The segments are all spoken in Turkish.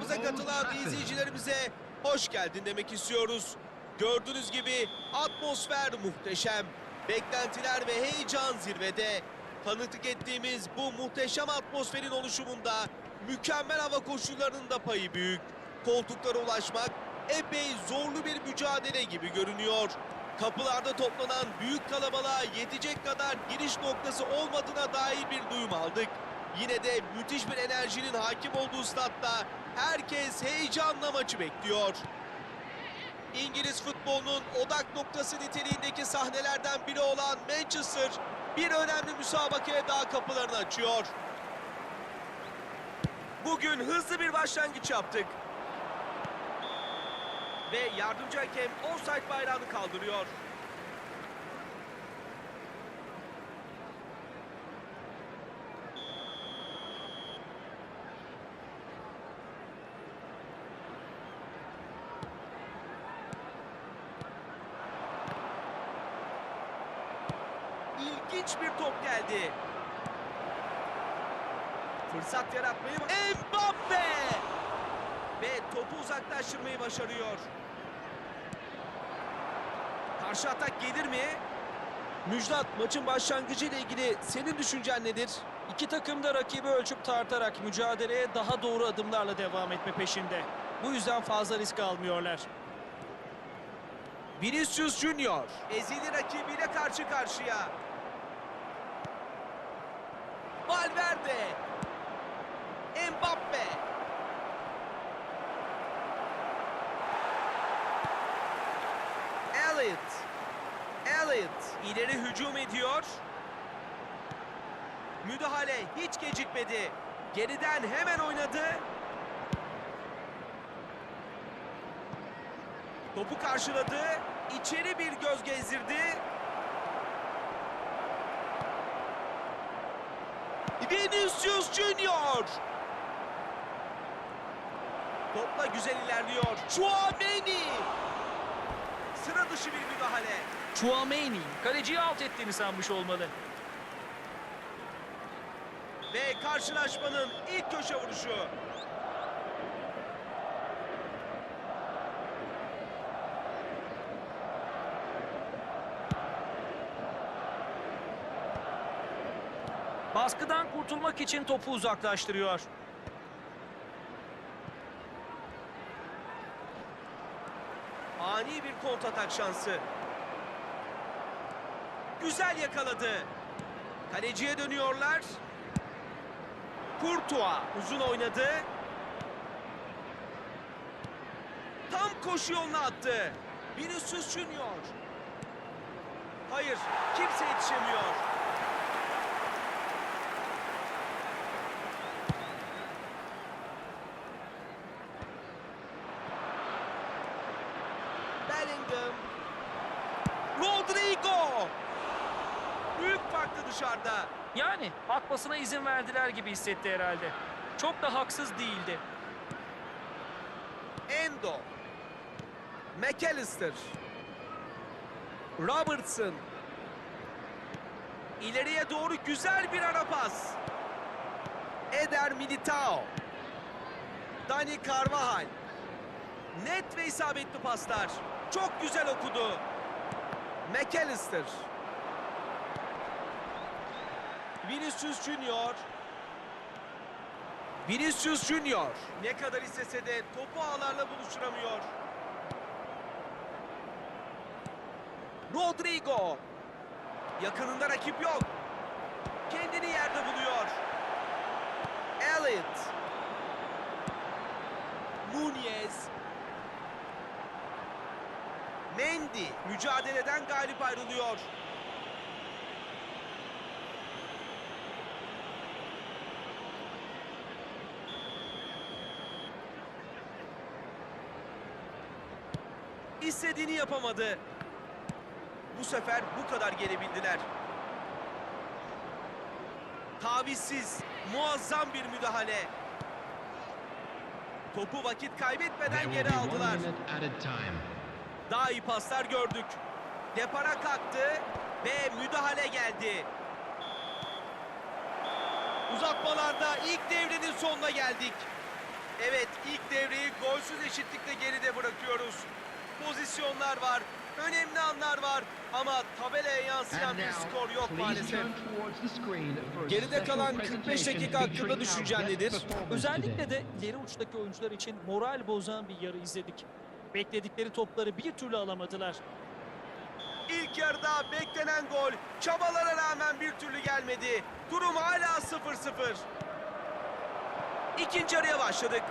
Aramıza katılan izleyicilerimize hoş geldin demek istiyoruz. Gördüğünüz gibi atmosfer muhteşem. Beklentiler ve heyecan zirvede. Tanıklık ettiğimiz bu muhteşem atmosferin oluşumunda mükemmel hava koşullarının da payı büyük. Koltuklara ulaşmak epey zorlu bir mücadele gibi görünüyor. Kapılarda toplanan büyük kalabalığa yetecek kadar giriş noktası olmadığına dair bir duyum aldık. Yine de müthiş bir enerjinin hakim olduğu statta herkes heyecanla maçı bekliyor. İngiliz futbolunun odak noktası niteliğindeki sahnelerden biri olan Manchester bir önemli müsabakaya daha kapılarını açıyor. Bugün hızlı bir başlangıç yaptık. Ve yardımcı hakem offside bayrağını kaldırıyor. İlginç bir top geldi. Fırsat yaratmayı... Mbappe! Ve topu uzaklaştırmayı başarıyor. Karşı atak gelir mi? Müjdat maçın başlangıcı ile ilgili senin düşüncen nedir? İki takım da rakibi ölçüp tartarak mücadeleye daha doğru adımlarla devam etme peşinde. Bu yüzden fazla risk almıyorlar. Vinicius Junior ezeli rakibiyle karşı karşıya. Valverde. Mbappe. Elliot. Elliot ileri hücum ediyor. Müdahale hiç gecikmedi. Geriden hemen oynadı. Topu karşıladı. İçeri bir göz gezdirdi. Vinicius Junior. Topla güzel ilerliyor. Chouameni. Sıra dışı bir müdahale. Chouameni kaleciyi alt ettiğini sanmış olmalı. Ve karşılaşmanın ilk köşe vuruşu. Baskıdan kurtulmak için topu uzaklaştırıyor. Ani bir kontratak şansı. Güzel yakaladı. Kaleciye dönüyorlar. Courtois uzun oynadı. Tam koşu yoluna attı. Vinicius Junior. Hayır, kimse yetişemiyor. Büyük farklı dışarıda. Yani atmasına izin verdiler gibi hissetti herhalde. Çok da haksız değildi. Endo. McAllister. Robertson. İleriye doğru güzel bir ara pas. Eder Militao. Dani Carvajal. Net ve isabetli paslar. Çok güzel okudu. McAllister. Vinicius Junior. Vinicius Junior. Ne kadar istese de topu ağlarla buluşturamıyor. Rodrigo. Yakınında rakip yok. Kendini yerde buluyor. Elliot. Nunez. Mendy mücadeleden galip ayrılıyor. İstediğini yapamadı. Bu sefer bu kadar gelebildiler. Tavizsiz, muazzam bir müdahale. Topu vakit kaybetmeden geri aldılar. Daha iyi paslar gördük. Depara kalktı ve müdahale geldi. Uzatmalarda ilk devrenin sonuna geldik. Evet ilk devreyi golsüz eşitlikle geride bırakıyoruz. Pozisyonlar var, önemli anlar var ama tabelaya yansıyan bir skor yok maalesef. Geride kalan 45 dakika hakkında düşüncen nedir? Özellikle de ileri uçtaki oyuncular için moral bozan bir yarı izledik. Bekledikleri topları bir türlü alamadılar. İlk yarıda beklenen gol çabalara rağmen bir türlü gelmedi. Durum hala 0-0. İkinci yarıya başladık.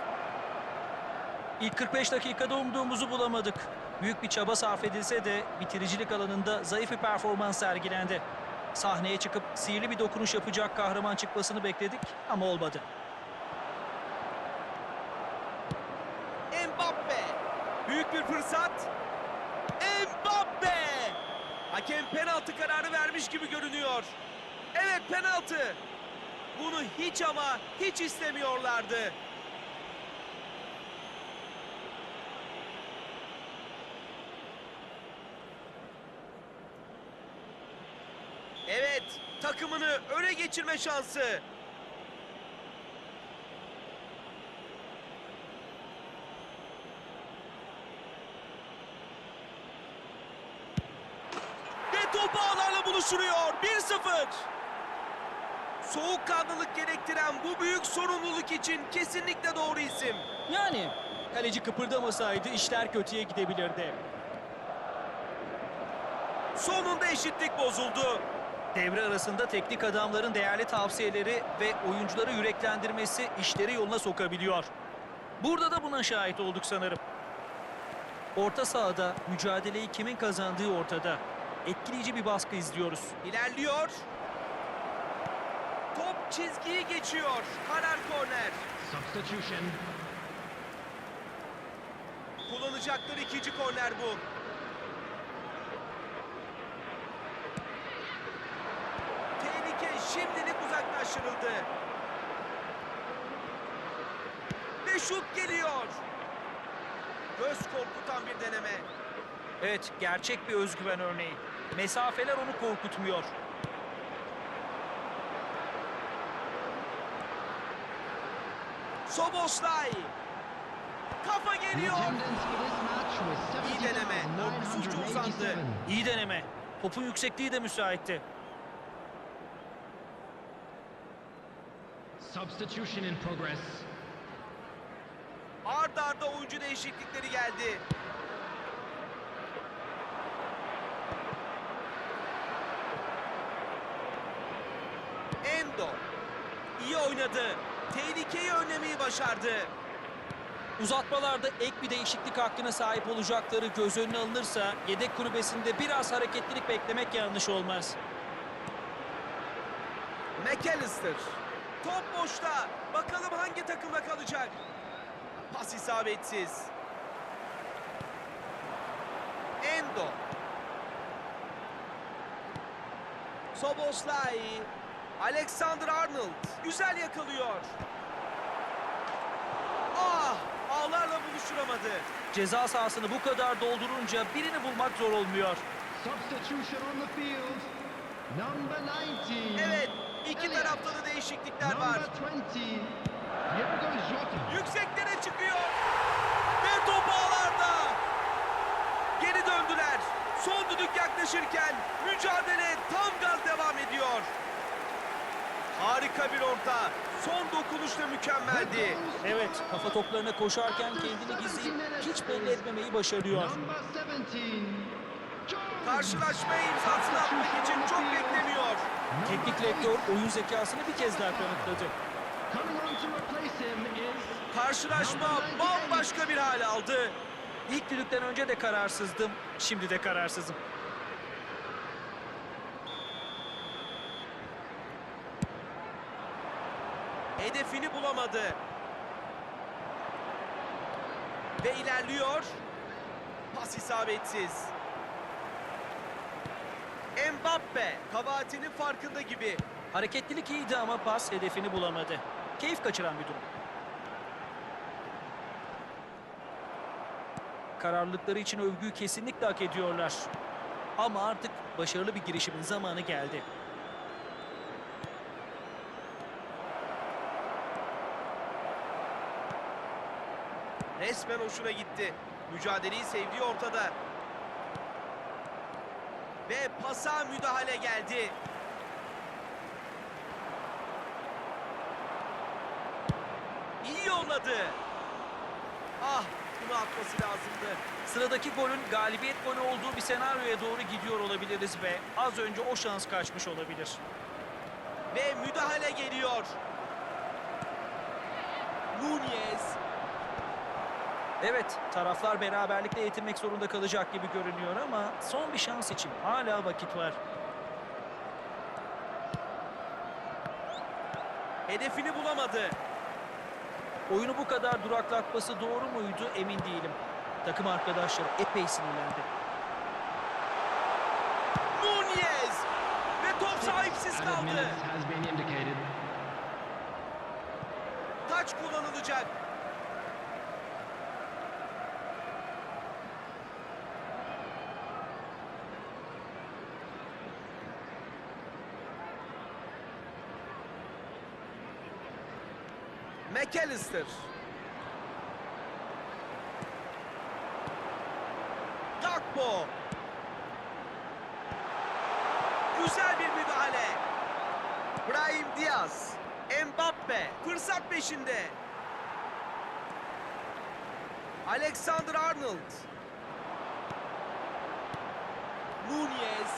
İlk 45 dakikada umduğumuzu bulamadık. Büyük bir çaba sarf edilse de bitiricilik alanında zayıf bir performans sergilendi. Sahneye çıkıp sihirli bir dokunuş yapacak kahraman çıkmasını bekledik ama olmadı. Mbappe. Büyük bir fırsat. Mbappe. Hakem penaltı kararı vermiş gibi görünüyor. Evet penaltı. Bunu hiç ama hiç istemiyorlardı. Evet, takımını öne geçirme şansı. Ve top buluşturuyor. 1-0. Soğukkanlılık gerektiren bu büyük sorumluluk için kesinlikle doğru isim. Yani kaleci kıpırdamasaydı işler kötüye gidebilirdi. Sonunda eşitlik bozuldu. Devre arasında teknik adamların değerli tavsiyeleri ve oyuncuları yüreklendirmesi işleri yoluna sokabiliyor. Burada da buna şahit olduk sanırım. Orta sahada mücadeleyi kimin kazandığı ortada. Etkileyici bir baskı izliyoruz. İlerliyor. Top çizgiyi geçiyor. Karar korner. Substitution. Kullanacakları ikinci korner bu. Tehlike şimdilik uzaklaştırıldı. Ve şut geliyor. Göz korkutan bir deneme. Evet, gerçek bir özgüven örneği. Mesafeler onu korkutmuyor. Soboslay. Kafa geliyor. İyi deneme. Korkusuzca uzandı. 70,987. İyi deneme. Topun yüksekliği de müsaitti. Substitution in progress. Ard arda oyuncu değişiklikleri geldi. Endo. iyi oynadı. Tehlikeyi önlemeyi başardı. Uzatmalarda ek bir değişiklik hakkına sahip olacakları göz önüne alınırsa yedek kulübesinde biraz hareketlilik beklemek yanlış olmaz. McAllister. Top boşta. Bakalım hangi takımda kalacak. Pas isabetsiz. Endo. Soboslay. Alexander Arnold. Güzel yakalıyor. Ah! Ağlarla buluşturamadı. Ceza sahasını bu kadar doldurunca birini bulmak zor olmuyor. Substitution on the field. Number 19. Evet, iki tarafta da değişiklikler var. Number 20. Diogo Jota. Yükseklere çıkıyor. Ve top ağlarda. Geri döndüler. Son düdük yaklaşırken mücadele tam gaz devam ediyor. Harika bir orta. Son dokunuşla mükemmeldi. Evet, kafa toplarına koşarken kendini gizleyip hiç belli etmemeyi başarıyor. Number 17. Jones. Karşılaşmaya imzasını atmak için çok beklemiyor. Teknik direktör oyun zekasını bir kez daha kanıtladı. Karşılaşma bambaşka bir hal aldı. İlk düdükten önce de kararsızdım, şimdi de kararsızım. Hedefini bulamadı. Ve ilerliyor. Pas isabetsiz. Mbappe kabahatinin farkında gibi. Hareketlilik iyiydi ama pas hedefini bulamadı. Keyif kaçıran bir durum. Kararlılıkları için övgüyü kesinlikle hak ediyorlar. Ama artık başarılı bir girişimin zamanı geldi. Resmen hoşuna gitti. Mücadeleyi sevdiği ortada. Ve pasa müdahale geldi. İyi yolladı. Ah bunu atması lazımdı. Sıradaki golün galibiyet golü olduğu bir senaryoya doğru gidiyor olabiliriz ve az önce o şans kaçmış olabilir. Ve müdahale geliyor. Nunez. Evet, taraflar beraberlikle yetinmek zorunda kalacak gibi görünüyor ama son bir şans için hala vakit var. Hedefini bulamadı. Oyunu bu kadar duraklatması doğru muydu emin değilim. Takım arkadaşları epey sinirlendi. Nunez. Ve top sahipsiz kaldı. Taç kullanılacak. McAllister. Gakpo. Güzel bir müdahale. Brahim Diaz. Mbappe fırsat peşinde. Alexander Arnold. Nunez.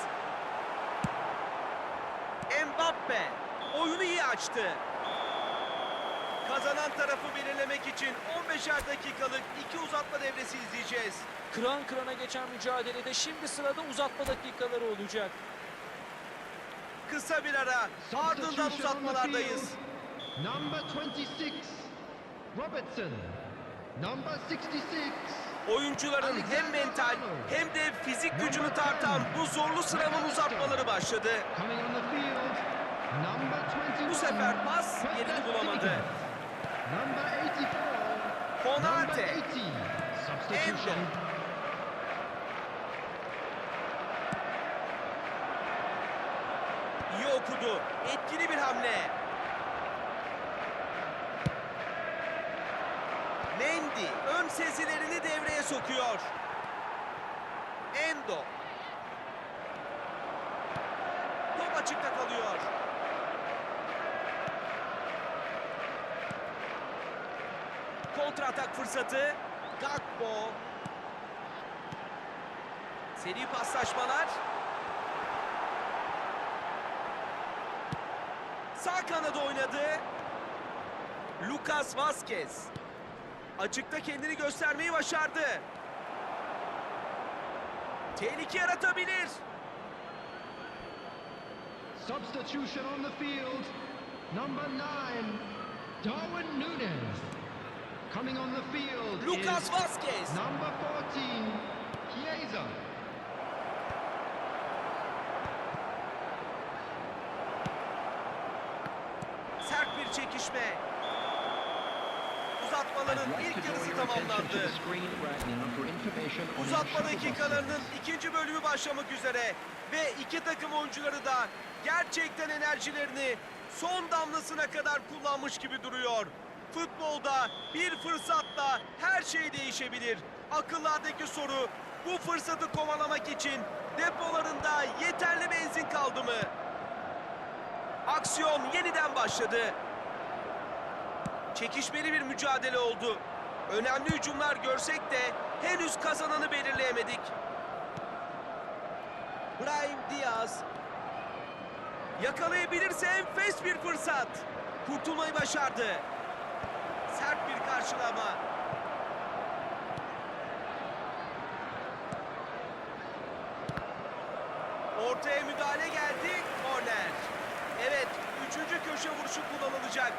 Mbappe oyunu iyi açtı. Kazanan tarafı belirlemek için 15'er dakikalık iki uzatma devresi izleyeceğiz. Kıran kırana geçen mücadelede şimdi sırada uzatma dakikaları olacak. Kısa bir ara ardından uzatmalardayız. Number 26, Robertson. Number 66, Oyuncuların hem mental hem de fizik gücünü tartan bu zorlu sınavın uzatmaları başladı. coming on the field. Number 21. Bu sefer pas yerini bulamadı. Stegen. Number 84. Konate. Number 80. Substitution. İyi okudu. Etkili bir hamle. Mendy ön sezilerini devreye sokuyor. Endo. Top açıkta kalıyor. Kontra atak fırsatı. Gakpo. Seri paslaşmalar. Sağ kanada oynadı. Lucas Vazquez. Açıkta kendini göstermeyi başardı. Tehlike yaratabilir. Substitution on the field. Number 9, Darwin Nunes. Coming on the field Lucas Vazquez. number 14, Chiesa. Sert bir çekişme. Uzatmaların ilk yarısı tamamlandı. Uzatma dakikalarının ikinci bölümü başlamak üzere ve iki takım oyuncuları da gerçekten enerjilerini son damlasına kadar kullanmış gibi duruyor. Futbolda bir fırsatla her şey değişebilir. Akıllardaki soru bu fırsatı kovalamak için depolarında yeterli benzin kaldı mı? Aksiyon yeniden başladı. Çekişmeli bir mücadele oldu. Önemli hücumlar görsek de henüz kazananı belirleyemedik. Brahim Diaz yakalayabilirse enfes bir fırsat. Kurtulmayı başardı. Karşılama. Ortaya müdahale geldi. Korner. Evet, üçüncü köşe vuruşu kullanılacak.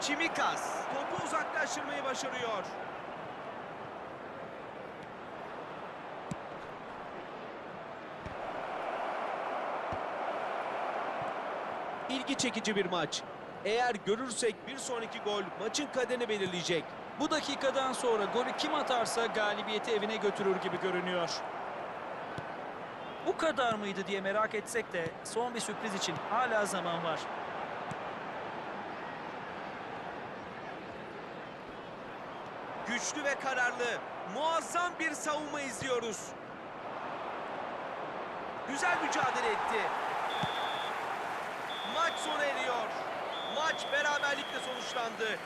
Çimikas topu uzaklaştırmayı başarıyor. ilgi çekici bir maç. Eğer görürsek bir sonraki gol maçın kaderini belirleyecek. Bu dakikadan sonra golü kim atarsa galibiyeti evine götürür gibi görünüyor. Bu kadar mıydı diye merak etsek de son bir sürpriz için hala zaman var. Güçlü ve kararlı, muazzam bir savunma izliyoruz. Güzel mücadele etti. Sona eriyor. Maç beraberlikle sonuçlandı.